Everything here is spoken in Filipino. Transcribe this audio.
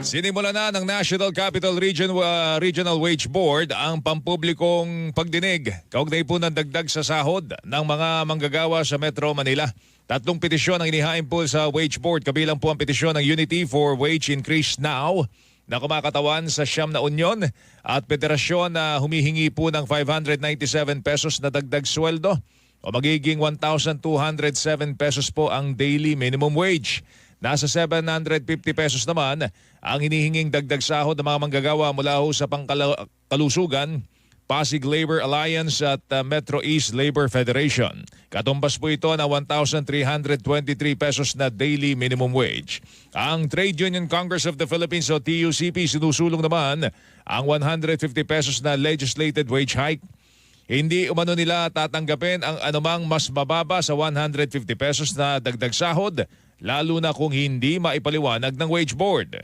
Sinimula na ng National Capital Region uh, Regional Wage Board ang pampublikong pagdinig kaugnay po ng dagdag sa sahod ng mga manggagawa sa Metro Manila. Tatlong petisyon ang inihain po sa Wage Board kabilang po ang petisyon ng Unity for Wage Increase Now na kumakatawan sa siyam na unyon at federasyon na humihingi po ng 597 pesos na dagdag sweldo o magiging 1,207 pesos po ang daily minimum wage. Nasa 750 pesos naman ang hinihinging dagdag sahod ng mga manggagawa mula ho sa pangkalusugan, Pasig Labor Alliance at uh, Metro East Labor Federation. Katumbas po ito na 1,323 pesos na daily minimum wage. Ang Trade Union Congress of the Philippines o TUCP sinusulong naman ang 150 pesos na legislated wage hike hindi umano nila tatanggapin ang anumang mas mababa sa 150 pesos na dagdag sahod, lalo na kung hindi maipaliwanag ng wage board.